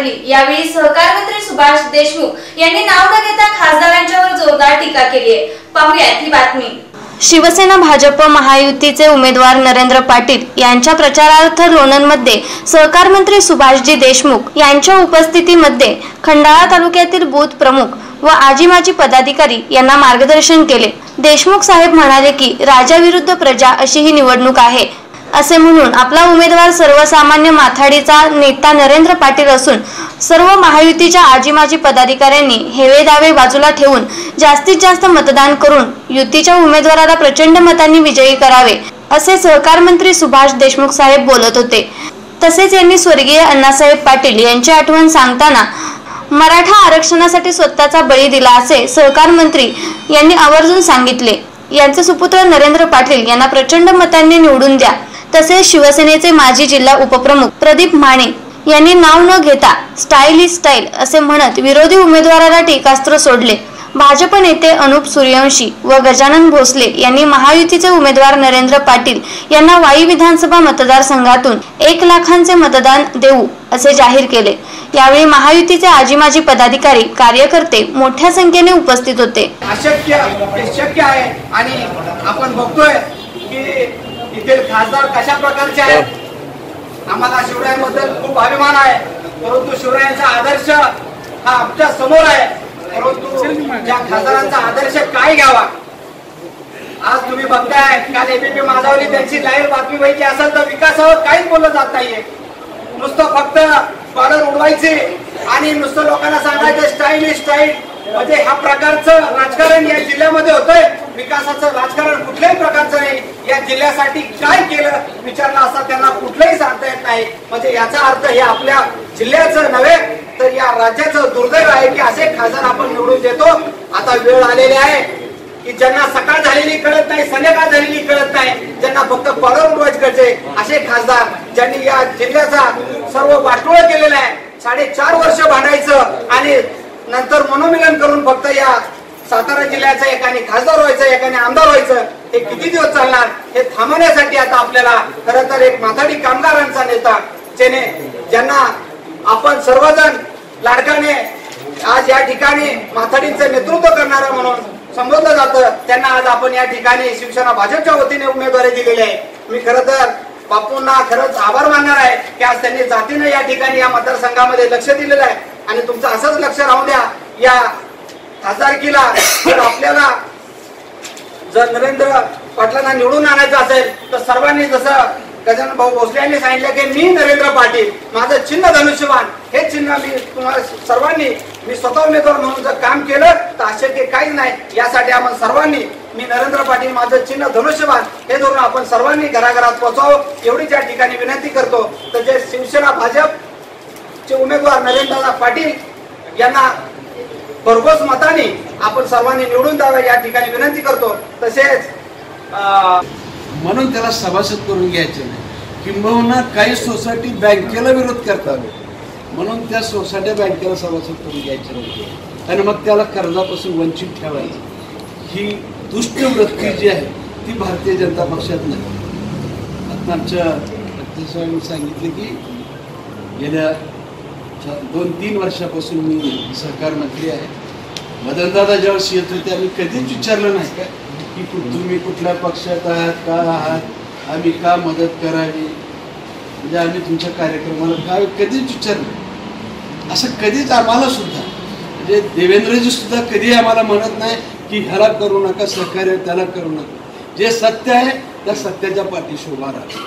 पडली. यावेळी सहकार मंत्री सुभाष देशमुख यांनी नाव न घेता खासदारांच्यावर जोरदार टीका केली आहे. पाहूयात ही बातमी. शिवसेना भाजप महायुतीचे उमेदवार नरेंद्र पाटील यांच्या प्रचारार्थ लोणंदमध्ये सहकार मंत्री सुभाषजी देशमुख यांच्या उपस्थितीमध्ये खंडाळा तालुक्यातील बूथ प्रमुख व आजी माजी पदाधिकारी यांना मार्गदर्शन केले. देशमुख साहेब म्हणाले की राजाविरुद्ध प्रजा अशी ही निवडणूक आहे. असे म्हणून आपला उमेदवार सर्वसामान्य माथाडीचा नेता नरेंद्र पाटील असून सर्व महायुतीच्या आजीमाजी पदाधिकाऱ्यांनी हेवे दावे बाजूला ठेवून जास्तीत जास्त मतदान करून युतीच्या उमेदवाराला प्रचंड मतांनी विजयी करावे असे सहकार मंत्री सुभाष देशमुख साहेब बोलत होते. तसेच यांनी स्वर्गीय अण्णासाहेब पाटील यांची आठवण सांगताना मराठा आरक्षणासाठी स्वतःचा बळी दिला असे सहकार मंत्री यांनी आवर्जून सांगितले. यांचे सुपुत्र नरेंद्र पाटील यांना प्रचंड मतांनी निवडून द्या. तसेच शिवसेनेचे माजी जिल्हा उपप्रमुख प्रदीप माने यांनी नाव न घेता स्टाईल इज स्टाईल असे म्हणत विरोधी उमेदवाराला टीकास्त्र सोडले. भाजप नेते अनुप सूर्यवंशी व गजानन भोसले यांनी महायुतीचे उमेदवार नरेंद्र पाटील यांना वाई विधानसभा मतदारसंघातून एक लाखांचे मतदान देऊ असे जाहीर केले. यावेळी महायुतीचे आजी माजी पदाधिकारी कार्यकर्ते मोठ्या संख्येने उपस्थित होते. अशक्य शक्य आहे आणि आपण बघतोय इथे खासदार कशा प्रकारचे आहेत? आम्हाला शिवरायांबद्दल खूप अभिमान आहे. परंतु शिवरायांचा आदर्श हा आमच्यासमोर आहे. परंतु त्या खासदारांचा आदर्श काय घ्यावा? आज तुम्ही बघताय काल एबीपी माझावली त्यांची लाईव्ह बातमी व्हायची असेल तर विकासावर काहीच बोललं जात नाहीये. नुसतं फक्त बॉर्डर उडवायचे आणि नुसतं लोकांना सांगायचं स्टाईल स्टाईल म्हणजे ह्या प्रकारचं राजकारण या जिल्ह्यामध्ये होतंय. विकासाचं राजकारण कुठल्याही प्रकारचं नाही. या जिल्ह्यासाठी काय केलं विचारलं असता त्यांना कुठलंही सांगता येत नाही. म्हणजे याचा अर्थ हे आपल्या जिल्ह्याचं नव्हे तर या राज्याचं दुर्दैव आहे की असे खासदार आपण निवडून देतो. आता वेळ आलेली आहे की ज्यांना सकाळ झालेली कळत नाही संध्याकाळ झालेली कळत नाही ज्यांना फक्त बॉर्डर रोज कळते असे खासदार ज्यांनी या जिल्ह्याचा सर्व वाटोळ केलेला आहे. साडेचार वर्ष भांडायचं आणि नंतर मनोमिलन करून फक्त या सातारा जिल्ह्याचा एकाने खासदार व्हायचं एकाने आमदार व्हायचं हे किती दिवस चालणार हे थांबवण्यासाठी आता आपल्याला खर तर एक माथाडी कामगारांचा नेता जेने ज्यांना आपण सर्वजण लाडकाने आज या ठिकाणी माथाडींचं नेतृत्व करणारा म्हणून संबोधलं जातं. त्यांना आज आपण या ठिकाणी शिवसेना भाजपच्या वतीने उमेदवारी दिलेली आहे. मी खरं तर बापूंना खरंच आभार मानणार आहे की आज त्यांनी जातीनं या ठिकाणी या मतदारसंघामध्ये लक्ष दिलेलं आहे. आणि तुमचं असंच लक्ष राहू द्या. या खासदारकीला जर आपल्याला जर नरेंद्र पाटलांना निवडून आणायचं असेल तर सर्वांनी जसं गजानन भाऊ भोसले यांनी सांगितलं की मी नरेंद्र पाटील माझं चिन्ह धनुष्यवान हे चिन्ह मी तुम्हाला सर्वांनी मी स्वतः उमेदवार म्हणून जर काम केलं तर आश्चर्य काहीच नाही. यासाठी आपण सर्वांनी मी नरेंद्र पाटील माझं चिन्ह धनुष्यवान हे धरून आपण सर्वांनी घराघरात पोहोचावं. एवढीच या ठिकाणी विनंती करतो. तर जे शिवसेना चे उमेदवार नरेंद्रदा पाटील यांना भरघोस मताने आपण सर्वांनी निवडून द्यावा या ठिकाणी विनंती करतो. तसेच म्हणून त्याला सभासद करून घ्यायचे नाही. किंबहुना काही सोसायटी बँकेला विरोध करतात. म्हणून त्या सोसायट्या बँकेला सभासद करून घ्यायचे नाही. आणि मग त्याला कर्जापासून वंचित ठेवायचं. ही दुष्टवृत्ती जी आहे ती भारतीय जनता पक्षात नाही. आता आमच्या अध्यक्षांनी सांगितले की गेल्या दोन तीन वर्षापासून मी सहकार मंत्री आहे. मदनदादा ज्यावेळेस येत होते आम्ही कधीच विचारलं नाही का? की तुम्ही कुठल्या पक्षात आहात का आहात आम्ही का मदत करावी? म्हणजे आम्ही तुमच्या कार्यक्रमाला काय कधीच विचारलं असं कधीच आम्हाला सुद्धा म्हणजे देवेंद्रजी सुद्धा कधी आम्हाला म्हणत नाही की ह्याला करू नका सहकार्य त्याला करू नका. जे सत्य आहे त्या सत्याच्या पाठीशी उभा राहा.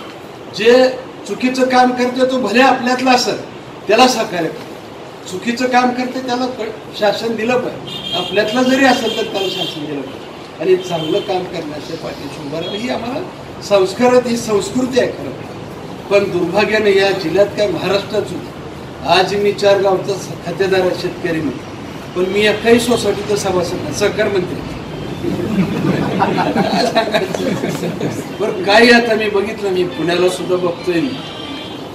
जे चुकीचं काम करते तो भले आपल्यातला असत त्याला सहकार्य करते चुकीचं काम करते त्याला पण शासन दिलं पाहिजे आपल्यातलं जरी असेल तर त्याला शासन दिलं पाहिजे आणि चांगलं काम करण्याच्या पाठीशी उभं ही आम्हाला संस्कारात ही संस्कृती आहे खरं पण दुर्भाग्याने या जिल्ह्यात काय महाराष्ट्रात सुद्धा आज मी चार गावचा खातेदार आहे शेतकरी म्हणून. पण मी एकाही सोसायटीचा सभासद सहकार मंत्री. बरं काय आता मी बघितलं मी पुण्याला सुद्धा बघतोय मी.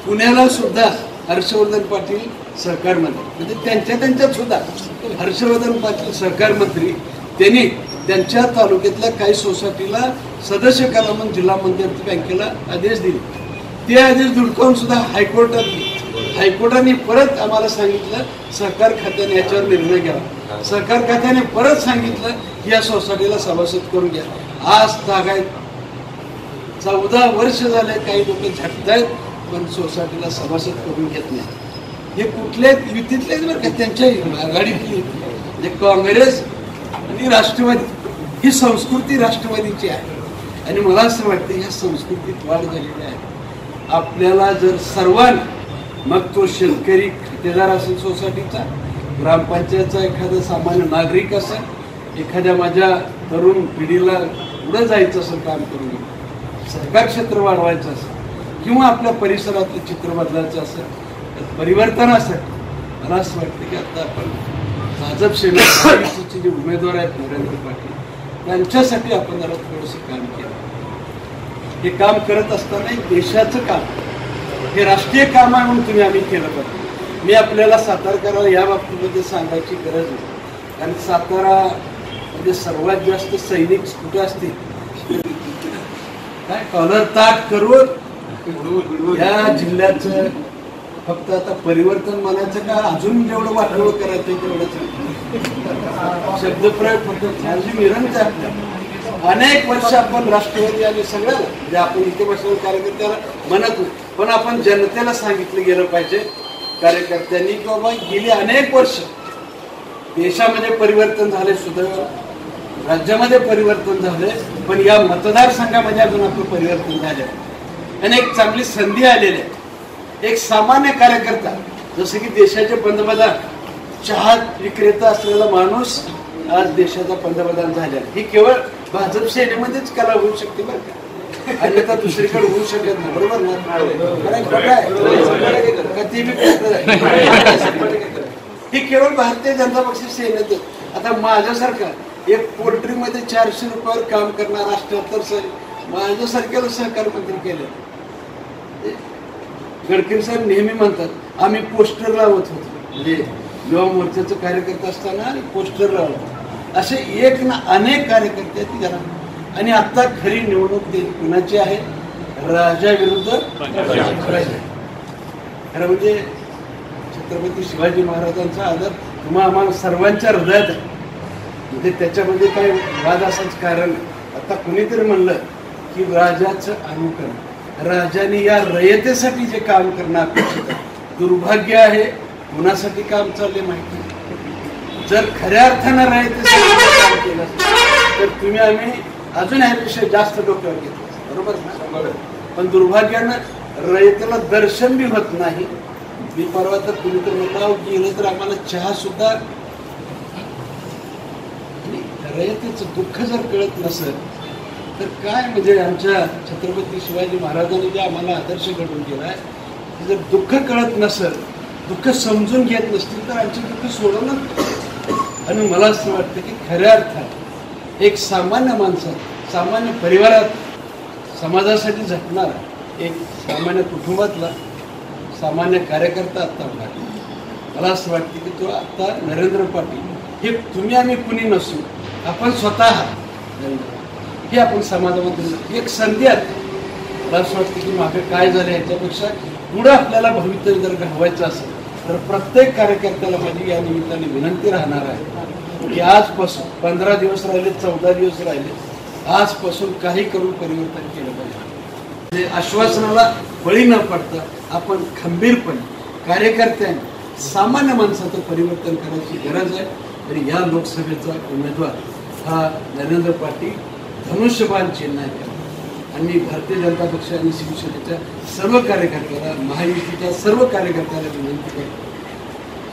पुण्याला सुद्धा हर्षवर्धन पाटील सहकार मंत्री. म्हणजे त्यांच्या त्यांच्यात सुद्धा हर्षवर्धन पाटील सहकार मंत्री त्यांनी त्यांच्या तालुक्यातल्या काही सोसायटीला सदस्य करा म्हणून जिल्हा मध्यवर्ती बँकेला आदेश दिले. ते आदेश धुडकावून सुद्धा हायकोर्टात हायकोर्टाने परत आम्हाला सांगितलं सहकार खात्याने याच्यावर निर्णय घ्यावा सहकार खात्याने परत सांगितलं की या सोसायटीला सभासद करून घ्या. आज तागायत चौदा वर्ष झाले काही लोक झटतायत. पण सोसायटीला सभासद करून घेत नाही. हे कुठले युतीतलेच बरं का त्यांच्या आघाडीतली म्हणजे काँग्रेस आणि राष्ट्रवादी ही संस्कृती राष्ट्रवादीची आहे. आणि मला असं वाटतं ह्या संस्कृतीत वाढ झालेली आहे. आपल्याला जर सर्वांना मग तो शेतकरी खातेदार असेल सोसायटीचा ग्रामपंचायतचा एखादा सामान्य नागरिक असेल एखाद्या माझ्या तरुण पिढीला पुढं जायचं असेल काम करून सहकार क्षेत्र वाढवायचं असेल किंवा आपल्या परिसरातलं चित्र बदलायचं असेल परिवर्तन परिवर्तनासाठी मला असं वाटतं की आता आपण भाजप सेनेचे जे उमेदवार आहेत नरेंद्र पाटील त्यांच्यासाठी आपण जरा थोडंसं काम केलं. हे काम करत असताना देशाचं काम हे राष्ट्रीय काम आहे म्हणून तुम्ही आम्ही केलं पाहिजे. मी आपल्याला सातारकराला या बाबतीमध्ये सांगायची गरज नाही. कारण सातारा म्हणजे सर्वात जास्त सैनिक कुठे असतील? काय? कॉलर ताट करून या जिल्ह्याचं फक्त आता परिवर्तन म्हणायचं का? अजून जेवढं वाटवळ करायचं तेवढंच. शब्दप्रयोग फक्त फारजी निरंतर आहे. आपल्या अनेक वर्ष आपण राष्ट्रवादी आणि सगळ्याला जे आपण इथे बसलेल्या कार्यकर्त्याला म्हणत पण आपण जनतेला सांगितलं गेलं पाहिजे कार्यकर्त्यांनी की बाबा गेली अनेक वर्ष देशामध्ये परिवर्तन झाले सुद्धा राज्यामध्ये परिवर्तन झाले पण या मतदारसंघामध्ये अजून आपलं परिवर्तन झाले आणि एक चांगली संधी आलेली आहे. एक सामान्य कार्यकर्ता जसं की देशाचे पंतप्रधान चहा विक्रेता असलेला माणूस आज देशाचा पंतप्रधान झाला ही केवळ भाजप सेनेमध्येच कला होऊ शकते बरं का? अन्यथा दुसरीकडे होऊ शकत नाही. बरोबर ना? ही केवळ भारतीय जनता पक्ष सेनेत आता माझ्यासारखा एक पोल्ट्रीमध्ये चारशे रुपयावर काम करणार अठ्याहत्तर सर माझ्यासारख्याला सहकार मंत्री केलं. गडकरी साहेब नेहमी म्हणतात आम्ही पोस्टर लावत होतो. म्हणजे युवा मोर्चाचं करत असताना आणि पोस्टर लावत असे एक ना अनेक कार्यकर्ते आहेत जरा आणि आता खरी निवडणूक कुणाची आहे? राजा विरुद्ध खरं म्हणजे छत्रपती शिवाजी महाराजांचा आदर तुम्हा आम्हाला सर्वांच्या हृदयात आहे. म्हणजे त्याच्यामध्ये काही वाद असाच कारण. आता कुणीतरी म्हणलं की राजाचं अनुकरण. राजाने या रयतेसाठी जे काम करणं अपेक्षित आहे दुर्भाग्य आहे कुणासाठी काम चालले माहिती. जर खऱ्या अर्थानं रयतेसाठी काम केलं तर तुम्ही आम्ही अजून ह्यापेक्षा जास्त डोक्यावर घेतलं. बरोबर ना? पण दुर्भाग्यानं रयतेला दर्शन बी होत नाही मी परवा तर तुम्ही तर म्हटलं गेलं तर आम्हाला चहा सुद्धा रयतेचं दुःख जर कळत नसेल तर काय म्हणजे आमच्या छत्रपती शिवाजी महाराजांनी जे आम्हाला आदर्श घडवून गेलाय आहे जर दुःख कळत नसेल दुःख समजून घेत नसतील तर आमचे दुःख सोडवणं आणि मला असं वाटतं की खऱ्या अर्थात एक सामान्य माणसात सामान्य परिवारात समाजासाठी झटणारा एक सामान्य कुटुंबातला सामान्य कार्यकर्ता आत्ता उभा मला असं वाटतं की तो आत्ता नरेंद्र पाटील हे तुम्ही आम्ही कुणी नसू आपण स्वतः आहात. हे आपण समाजामध्ये एक संधी आहे. मला असं वाटतं की मागे काय झालं याच्यापेक्षा पुढं आपल्याला भवितव्य जर घडवायचं असेल तर प्रत्येक कार्यकर्त्याला माझी या निमित्ताने विनंती राहणार आहे की आजपासून पंधरा दिवस राहिले चौदा दिवस राहिले आजपासून काही करून परिवर्तन केलं पाहिजे. म्हणजे आश्वासनाला बळी न पडता आपण खंबीरपणे कार्यकर्त्यांनी सामान्य माणसाचं परिवर्तन करायची गरज आहे. आणि या लोकसभेचा उमेदवार हा नरेंद्र पाटील धनुष्यबाण चिन्ह आहे. आणि भारतीय जनता पक्ष आणि शिवसेनेच्या सर्व कार्यकर्त्याला महायुतीच्या सर्व कार्यकर्त्याला विनंती करतो.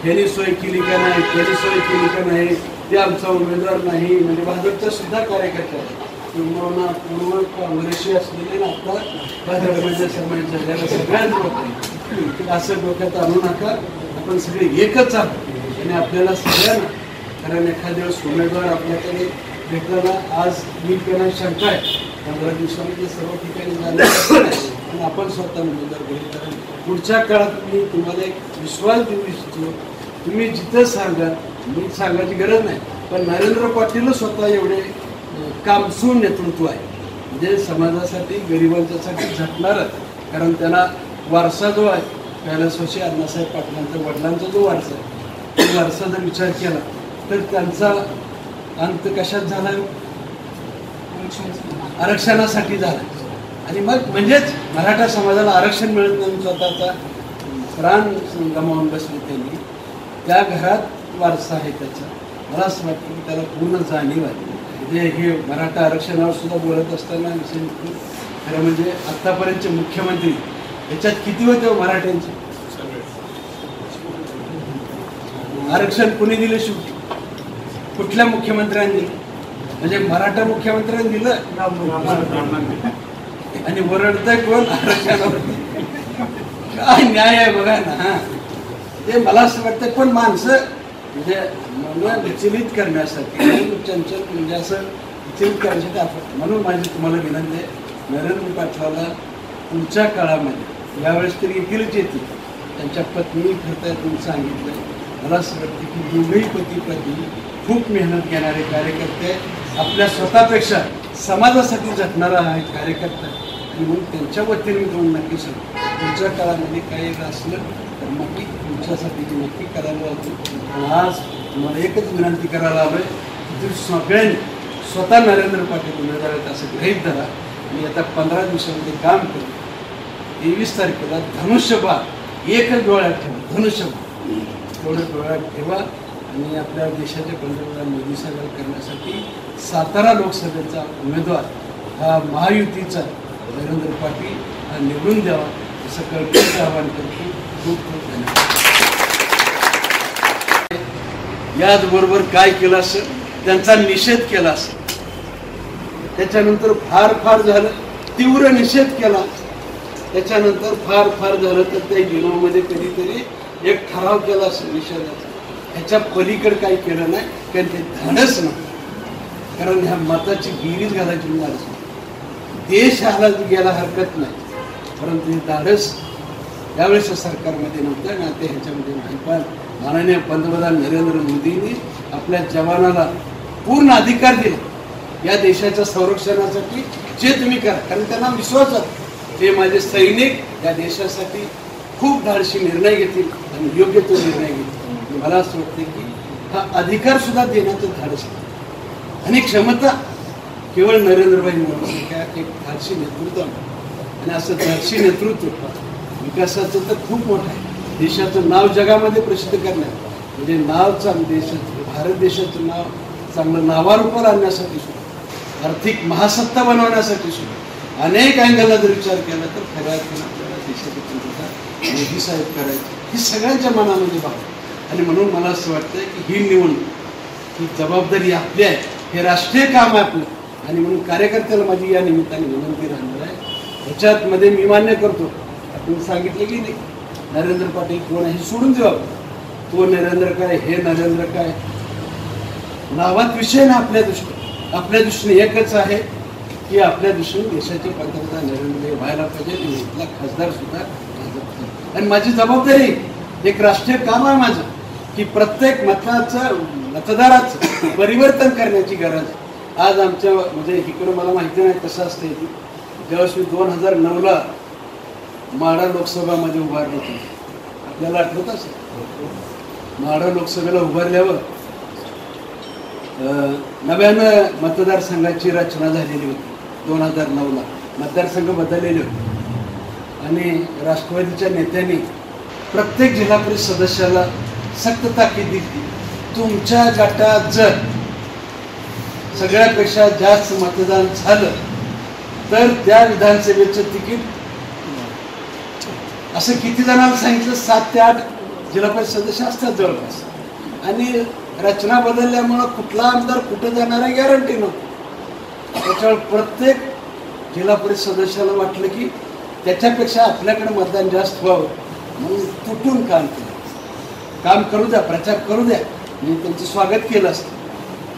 ह्यांनी सोय केली का नाही? त्यांनी सोय केली का नाही? ते आमचा उमेदवार नाही. म्हणजे भाजपचा सुद्धा कार्यकर्ता किंवा पूर्व काँग्रेसशी असलेले ना आता भाजपमध्ये समाज झालेला सगळ्यांना असं डोक्यात आणू नका. आपण सगळे एकच आहोत. आणि आपल्याला सगळ्यांना कारण एखाद्या वेळेस उमेदवार आपल्याकडे भेटताना आज मी त्यांना शंका आहे पंधरा दिवसामध्ये सर्व ठिकाणी झालं आणि आपण स्वतः म्हणजे उमेदवार घरी कारण पुढच्या काळात मी तुम्हाला एक विश्वास देऊ इच्छितो. तुम्ही जिथं सांगा मी सांगायची गरज नाही. पण नरेंद्र पाटीलच स्वतः एवढे कामसून नेतृत्व आहे. म्हणजे समाजासाठी गरिबांच्यासाठी झटणारच कारण त्यांना वारसा जो आहे कैलासवासी अण्णासाहेब पाटलांचा वडिलांचा जो वारसा आहे तो वारसा जर विचार केला तर त्यांचा अंत कशात झाला? आरक्षणासाठी झाला. आणि मग म्हणजेच मराठा समाजाला आरक्षण मिळत नाही स्वतःचा. प्राण गमावून बसले त्यांनी. त्या घरात वारसा आहे त्याचा. मला असं वाटतं की त्याला पूर्ण जाणीव आहे. म्हणजे हे मराठा आरक्षणावर सुद्धा बोलत असताना विषय खरं म्हणजे आत्तापर्यंतचे मुख्यमंत्री याच्यात किती होते हो मराठ्यांचे? आरक्षण कुणी दिले शेवटी? कुठल्या मुख्यमंत्र्यांनी? म्हणजे मराठा मुख्यमंत्र्यांनी दिलं आणि ओरडतंय कोण? आरक्षणावरती काय न्याय आहे बघा ना हा. ते मला असं वाटतं पण माणसं म्हणजे मन विचलित करण्यासाठी चंचल म्हणजे असं विचलित करण्यासाठी आपण म्हणून माझी तुम्हाला विनंती आहे नरेंद्र पाटलाला पुढच्या काळामध्ये यावेळेस तरी येतीलच येतील. त्यांच्या पत्नी करता तुम्ही सांगितलं. मला असं वाटतं की दोघेही पती खूप मेहनत घेणारे कार्यकर्ते आपल्या स्वतःपेक्षा समाजासाठी झटणारा हा एक कार्यकर्ता म्हणून त्यांच्या वतीने मी तुम्हाला नक्की सांगतो. पुढच्या काळामध्ये काही असलं तर नक्की तुमच्यासाठी ते नक्की करायला लावतो आज तुम्हाला एकच विनंती करायला हवं की तुम्ही सगळ्यांनी स्वतः नरेंद्र पाटील उमेदवार आहेत असं गृहीत धरा. आणि आता पंधरा दिवसामध्ये काम करू तेवीस तारखेला धनुष्यबाग एकच डोळ्यात ठेवा धनुष्यबाग पूर्ण डोळ्यात ठेवा आणि आपल्या देशाचे पंतप्रधान मोदी साहेब करण्यासाठी सातारा लोकसभेचा उमेदवार हा महायुतीचा नरेंद्र पाटील हा निवडून द्यावा असं कळकळीचं आवाहन करतो. खूप खूप धन्यवाद. याचबरोबर काय केलं असं त्यांचा निषेध केला असं त्याच्यानंतर फार फार झालं. तीव्र निषेध केला. त्याच्यानंतर फार फार झालं तर त्या जीवनामध्ये कधीतरी एक ठराव केला असं निषेधाचा ह्याच्या पलीकडे काही केलं नाही कारण ते धाडस नाही. कारण ह्या मताची गिरीज घालायची गरज नाही देश हाला गेला हरकत नाही परंतु हे धाडस यावेळेस सरकारमध्ये नव्हतं ना ते ह्याच्यामध्ये नाही. पण माननीय पंतप्रधान नरेंद्र मोदींनी आपल्या जवानाला पूर्ण अधिकार दिला. या देशाच्या संरक्षणासाठी जे तुम्ही करा कारण त्यांना विश्वास आहे. ते माझे सैनिक या देशासाठी खूप धाडशी निर्णय घेतील आणि योग्य तो निर्णय घेतील. मला असं वाटतं की हा अधिकार सुद्धा देण्याचं धाडस आणि क्षमता केवळ नरेंद्रभाई मोदी काय एक धाडशी नेतृत्व आणि असं धाडशी नेतृत्व विकासाचं तर खूप मोठं आहे. देशाचं नाव जगामध्ये प्रसिद्ध करण्यात म्हणजे नाव चांग देशाचं भारत देशाचं नाव चांगलं नावारूपाला आणण्यासाठी सुद्धा आर्थिक महासत्ता बनवण्यासाठी सुद्धा अनेक अँगलला जर विचार केला तर खऱ्या अर्थानं आपल्याला देशाचे पंतप्रधान साहेब करायचे. ही सगळ्यांच्या मनामध्ये भाव आणि म्हणून मला असं वाटतं की ही निवडणूक ही जबाबदारी आपली आहे. हे राष्ट्रीय काम आहे आपलं. आणि म्हणून कार्यकर्त्याला माझी या निमित्ताने विनंती राहणार आहे. ह्याच्यात मध्ये मी मान्य करतो. आपण सांगितलं की नाही? नरेंद्र पाटील कोण आहे हे सोडून देऊ आपण. तो नरेंद्र काय हे नरेंद्र काय? नावात विषय ना आपल्या दृष्टीने. आपल्या दृष्टीने एकच आहे की आपल्या दृष्टीने देशाचे पंतप्रधान नरेंद्र मोदी व्हायला पाहिजे आणि इथला खासदार सुद्धा आणि माझी जबाबदारी एक राष्ट्रीय काम आहे माझं की प्रत्येक मताचं मतदाराचं परिवर्तन करण्याची गरज आहे. आज आमच्या म्हणजे इकडं मला माहिती नाही कसं असते इथे ज्यावेळेस मी दोन हजार नऊला माढा लोकसभामध्ये उभारलं होतं. आपल्याला आठवत असेल? माढा लोकसभेला उभारल्यावर नव्यानं मतदारसंघाची रचना झालेली होती दोन हजार नऊला. मतदारसंघ बदललेले होते. आणि राष्ट्रवादीच्या नेत्यांनी प्रत्येक जिल्हा परिषद सदस्याला सक्त ताकीद दिली तुमच्या गटात जर सगळ्यापेक्षा जास्त मतदान झालं तर त्या विधानसभेचं तिकीट असं किती जणांना सांगितलं? सात ते आठ जिल्हा परिषद सदस्य असतात जवळपास. आणि रचना बदलल्यामुळं कुठला आमदार कुठं जाणार आहे गॅरंटी नको त्याच्यावर प्रत्येक जिल्हा परिषद सदस्याला वाटलं की त्याच्यापेक्षा आपल्याकडे मतदान जास्त व्हावं म्हणून तुटून काम केलं. काम करू द्या प्रचार करू द्या. मी त्यांचं स्वागत केलं असतं.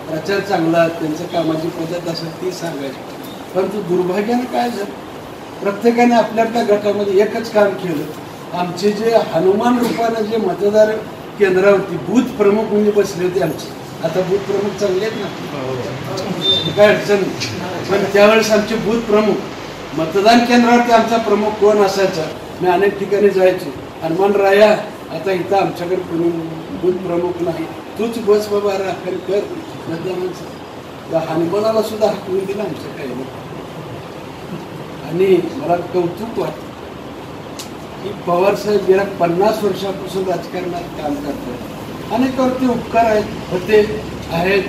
प्रचार चांगला त्यांचं कामाची पद्धत असेल ती सांगायची. परंतु दुर्भाग्यानं काय झालं? प्रत्येकाने आपल्या आपल्या गटामध्ये एकच काम केलं. आमचे जे हनुमान रूपानं जे मतदार केंद्रावरती बूथ प्रमुख म्हणजे बसले होते आमचे. आता बूथ प्रमुख चांगले आहेत ना? काय अडचण नाही. पण त्यावेळेस आमचे बूथ प्रमुख मतदान केंद्रावरती आमचा प्रमुख कोण असायचा? मी अनेक ठिकाणी जायचो. हनुमान राया आता इथं आमच्याकडे कोणी बूथ प्रमुख नाही. तूच बस बाबा राखण कर मतदानाचं त्या हनुमानाला सुद्धा हकवून दिलं आमच्या काही आणि मला कौतुक वाटतं की पवार साहेब गेल्या पन्नास वर्षापासून राजकारणात काम करतात. अनेकावरती उपकार आहेत होते आहेत.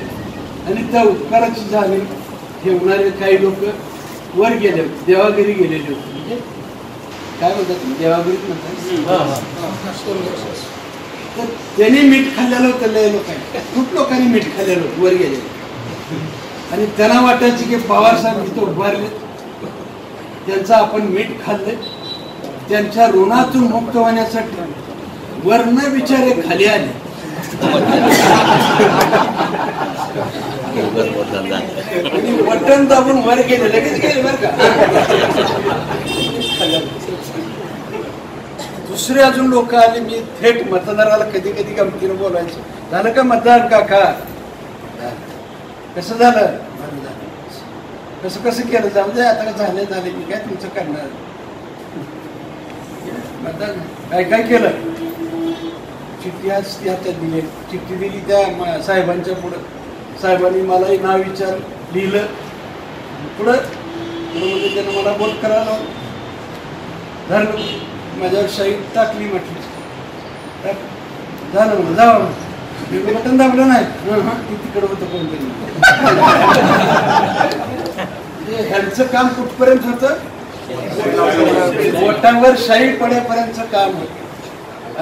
आणि त्या उपकाराची जाणीव ठेवणारे काही लोक वर गेले होते देवागिरी गेलेले होते म्हणजे काय म्हणतात देवागिरीत म्हणतात तर त्यांनी मीठ खाल्लेलं होतं लय लोकांनी खूप लोकांनी मीठ खाल्लेलं होतं वर गेले आणि त्यांना वाटायचं की पवार साहेब इथं उभारले त्यांचं आपण मीठ खाल्ले त्यांच्या ऋणातून मुक्त होण्यासाठी वर्ण बिचारे खाली आले बटन दाबून वर गेले लगेच गेले बर का? दुसरे अजून लोक आले मी थेट मतदाराला कधी कधी गमतीनं बोलायचं. झालं का मतदान काका? कसं झालं? बरं झालं. कसं कसं केलं? जाऊ दे आता झालं झालं. मी काय तुमचं करणार? मतदान. काय काय केलं? चिठ्ठी आज ती हातात दिली चिठ्ठी दिली त्या साहेबांच्या पुढं. साहेबांनी मलाही नाव विचार लिहिलं. पुढं पुढं म्हणजे त्यानं मला बोट करायला. धरलं माझ्यावर शाही टाकली म्हटली. झालं म्हणलं जावा म्हणलं. मी बटन दाबलं नाही. ती तिकडं होतं कोणतरी म्हणजे ह्यांचं काम कुठपर्यंत होतं? बोटावर शाही पडेपर्यंतचं काम होतं.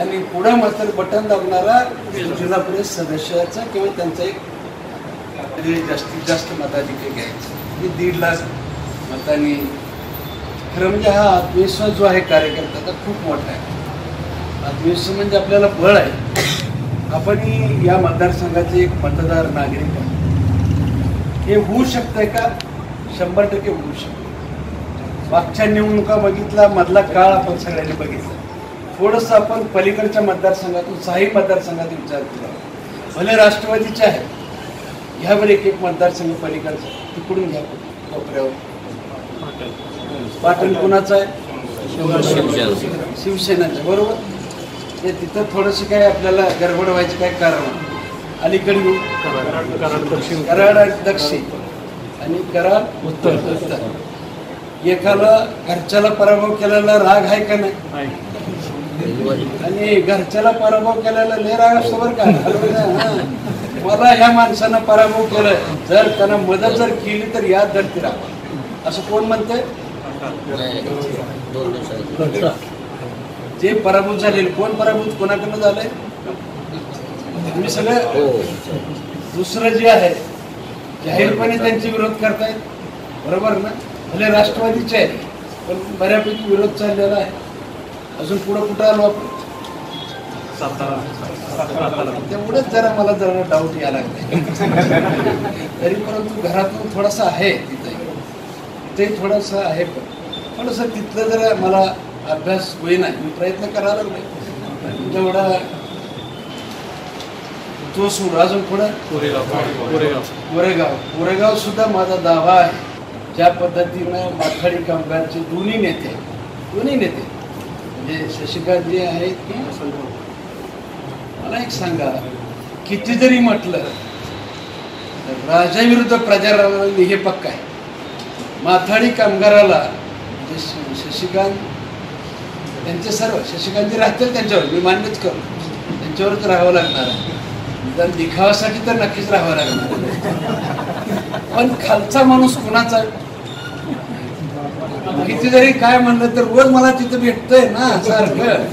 आणि पुढं मात्र बटन दाबणारा जिल्हा परिषद सदस्याचा किंवा त्यांचा एक जास्तीत जास्त मताधिक्य घ्यायचं. मी दीड लाख मतांनी खरं म्हणजे हा आत्मविश्वास जो आहे कार्यकर्त्याचा खूप मोठा आहे. आत्मविश्वास म्हणजे आपल्याला बळ आहे. आपण या मतदारसंघाचे एक मतदार नागरिक आहे. हे होऊ शकतंय का? शंभर टक्के होऊ शकतं मागच्या निवडणुका बघितला मधला काळ आपण सगळ्यांनी बघितला. थोडंसं आपण पलीकडच्या मतदारसंघातून सहाही मतदारसंघात विचार केला. भले राष्ट्रवादीचे आहे ह्यावर एक एक मतदारसंघ पलीकडचा तिकडून घ्या कोपऱ्यावर. पाटण कुणाचं आहे? शिवसेनाचं. बरोबर? ते तिथं थोडंसं काय आपल्याला गडबड व्हायचं काय कारण? अलीकडे कराड आणि दक्षिण. आणि कराड उत्तर. उत्तर एकाला घरच्याला पराभव केलेला राग आहे का नाही. आणि घरच्याला पराभव केलेला असतो बरं का हा. मला ह्या माणसानं पराभव केलं. जर त्यांना मदत जर केली तर याद धरती राहा असं कोण म्हणतंय? जे पराभूत झालेले कोण पराभूत? कोणाकडनं झालंय? तुम्ही सगळं दुसरं जे आहे जाहीरपणे त्यांचे विरोध करतायत. बरोबर ना? भले राष्ट्रवादीचे आहेत पण बऱ्यापैकी विरोध चाललेला आहे. अजून पुढं कुठं आलो आपण? तेवढंच जरा मला जरा डाऊट यायला लागलाय तरी परंतु घरातून थोडासा आहे तिथे. ते थोडंसं आहे पण. थोडंसं तिथलं जरा मला अभ्यास होईना. मी प्रयत्न करायला नाही तेवढा तो सूर. अजून पुढं? कोरेगाव. कोरेगाव सुद्धा माझा दावा आहे. ज्या पद्धतीनं माथाडी कामगारचे दोन्ही नेते दोन्ही नेते म्हणजे हे शशिकांत जे आहेत की मला एक सांगा किती जरी म्हटलं तर राजाविरुद्ध प्रजाराला हे पक्का आहे. माथाडी कामगाराला म्हणजे श- शशिकांत त्यांचे सर्व शशिकांत जे राहतील त्यांच्यावर मी मान्यच करू. त्यांच्यावरच राहावं लागणार आहे. जर दिखावासाठी तर नक्कीच राहावं लागणार पण खालचा माणूस कुणाचा किती जरी काय म्हणलं तर रोज मला तिथं भेटतंय ना सारखं.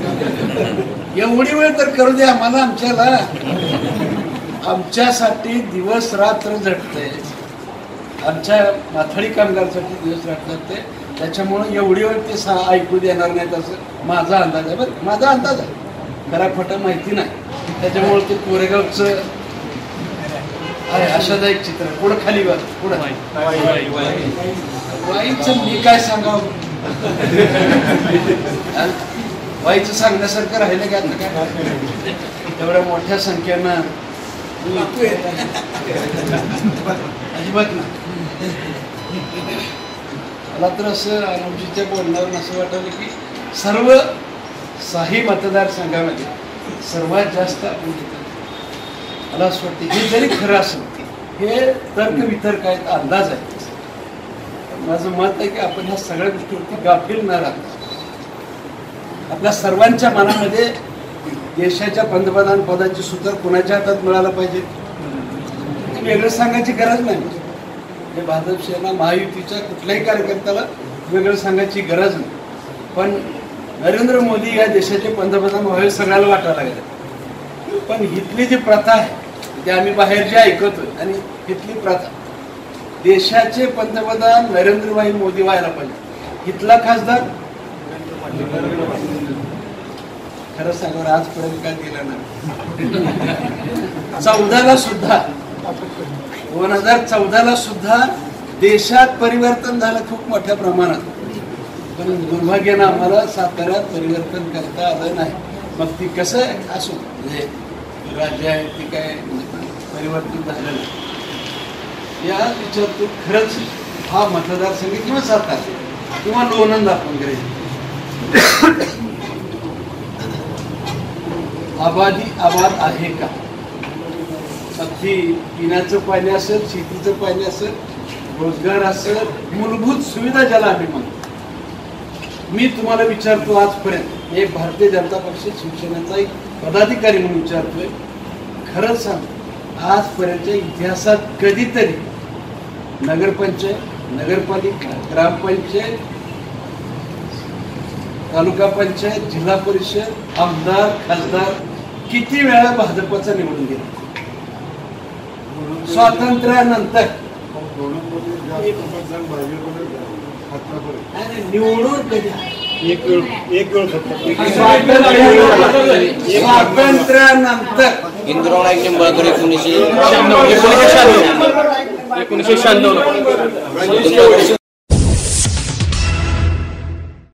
एवढी वेळ तर करू द्या मला आमच्याला. आमच्यासाठी दिवस रात्र झटते आमच्या माथाडी कामगारसाठी दिवस रात्र झटते त्याच्यामुळे एवढी वेळ ते सा ऐकू देणार नाहीत असं माझा अंदाज आहे बरं. माझा अंदाज आहे. खरा खोटं माहिती नाही. त्याच्यामुळे ते कोरेगावचं आहे अशाच एक चित्र. पुढं खाली बघ पुढं. वाईचं मी काय सांगावं? हा? वाईचं सांगण्यासारखं राहिलं का आता काय? एवढ्या मोठ्या संख्येनं अजिबात ना मला तर असं अनुजीच्या बोलण्यावरून असं वाटलं की सर्व साही मतदारसंघामध्ये सर्वात जास्त आपण मला असं वाटतं हे जरी खरं असं हे तर्क वितर्क आहेत अंदाज आहे माझं मत आहे की आपण ह्या सगळ्या गोष्टीवरती गाफील न राहता आपल्या सर्वांच्या मनामध्ये देशाच्या पंतप्रधान पदाची सूत्र कुणाच्या हातात मिळालं पाहिजे? वेगळं सांगायची गरज नाही. म्हणजे भाजप सेना महायुतीच्या कुठल्याही कार्यकर्त्याला वेगळं सांगायची गरज नाही. पण नरेंद्र मोदी या देशाचे पंतप्रधान व्हावे सगळ्याला वाटायला लागले. पण इथली जी प्रथा आहे ते आम्ही बाहेर जे ऐकतोय आणि इथली प्रथा देशाचे पंतप्रधान नरेंद्रभाई मोदी व्हायला पाहिजे. इथला खासदार? खरं सांगा आजपर्यंत काय दिलं ना चौदाला सुद्धा दोन हजार चौदाला सुद्धा देशात परिवर्तन झालं खूप मोठ्या प्रमाणात. पण दुर्भाग्यानं आम्हाला साताऱ्यात परिवर्तन करता आलं नाही. मग ती कसं असो? म्हणजे राज्य आहे ती काय म्हणजे परिवर्तन झालं नाही. या विचारतून खरंच हा मतदारसंघ किंवा सातारा किंवा लोणंद आपण करायचं आबादी आबाद आहे का? अगदी पिण्याचं पाणी असेल शेतीचं पाणी असेल रोजगार असेल मूलभूत सुविधा ज्याला आम्ही म्हणतो. मी तुम्हाला विचारतो आजपर्यंत एक भारतीय जनता पक्ष शिवसेनेचा एक पदाधिकारी म्हणून विचारतोय. खरंच सांग आजपर्यंतच्या इतिहासात कधीतरी नगरपंचायत नगरपालिका ग्रामपंचायत तालुका पंचायत जिल्हा परिषद आमदार खासदार किती वेळा भाजपचा निवडून गेला? स्वातंत्र्यानंतर. निवडून एक वेळ एक वेळ फक्त. स्वातंत्र्य- स्वातंत्र्यानंतर इंद्रनायक निंबाळकर एकोणीसशे